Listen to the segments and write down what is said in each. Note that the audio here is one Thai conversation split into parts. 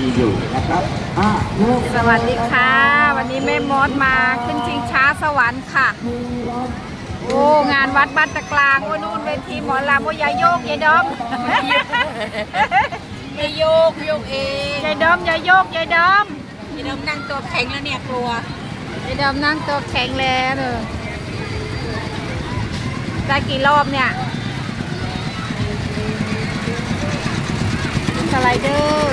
ทีอยู่นะครับอ่าลูกสวัสดีค่ะ วันนี้แม่มดมาขึ้นชิงช้าสวรรค์ค่ะ โอ้งานวัดบ้านตะกลางโอ้ยนู่นเวทีหมอลำโอ้ยยายโยกยายดอมไม่โยกโยกเองยายดอมยายโยกยายดอมพี่น้องนั่งตัวแข็งแล้วเนี่ยกลัวยายดอมนั่งตัวแข็งแล้วเนอะได้กี่รอบเนี่ยสไลเดอร์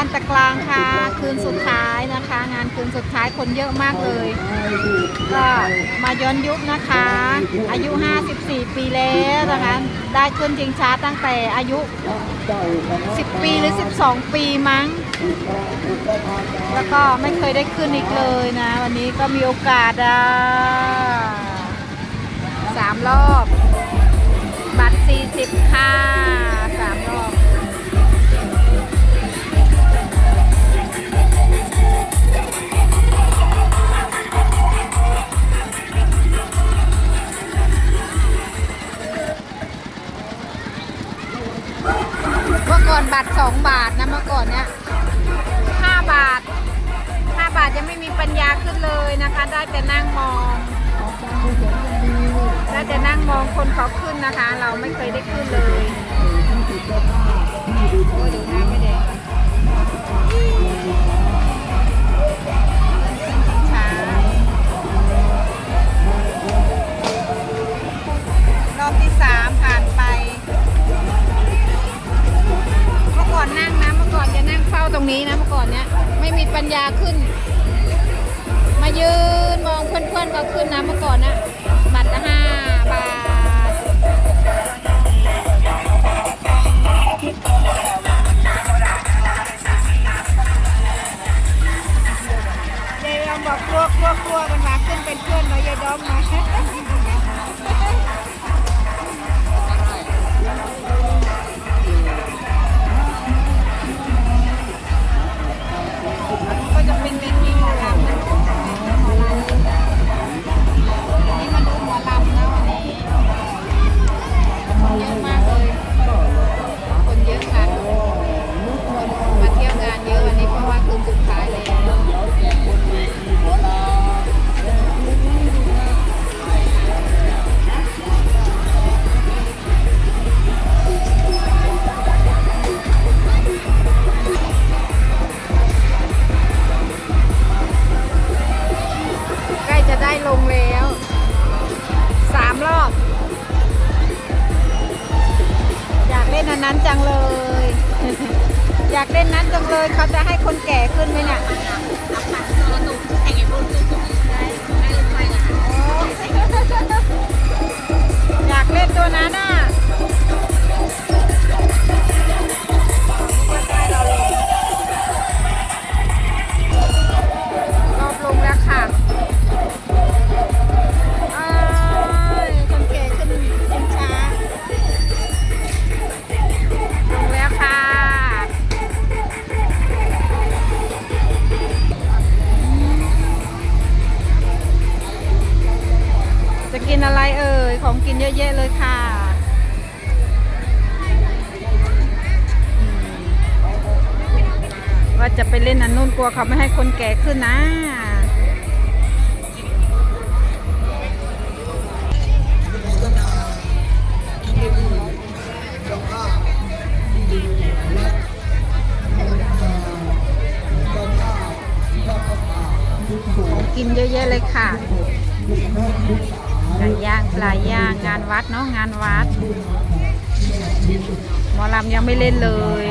บ้านตะกลางค่ะ คืนสุดท้ายนะคะ งานคืนสุดท้ายคนเยอะมากเลย ก็มาย้อนยุคนะคะ อายุ 54 ปีแล้วนะคะได้ขึ้นจริงช้าตั้งแต่อายุ 10 ปีหรือ 12 ปีมั้ง แล้วก็ไม่เคยได้ขึ้นอีกเลยนะ วันนี้ก็มีโอกาสอะสามรอบ บัตรสองบาทนะเมื่อก่อนเนี้ยห้าบาทห้าบาทยังไม่มีปัญญาขึ้นเลยนะคะ ได้แต่นั่งมองได้แต่นั่งมองคนเขาขึ้นนะคะ เราไม่เคยได้ขึ้นเลยโอ้ดูนะ นี้นะเมื่อก่อนเนี้ยไม่มีปัญญาขึ้น มายืนมองเพื่อนๆก็ขึ้นนะเมื่อก่อนนะบัตรละห้าบาทยายดอมบอกกลัวกลัวกลัวมันมาขึ้นเป็นเพื่อนเนาะยายดอมมา แล้วสามรอบ อยากเล่นอันนั้นจังเลย อยากเล่นนั้นจังเลยเขาจะให้คนแก่ขึ้นไหมเนี่ยอยากเล่นตัวนั้นอะ ของกินเยอะแยะเลยค่ะว่าจะไปเล่นอันนู่นกลัวเขาไม่ให้คนแก่ขึ้นนะ ของกินเยอะแยะเลยค่ะ ไก่ย่างปลาย่างงานวัดเนาะงานวัด หมอลำยังไม่เล่นเลย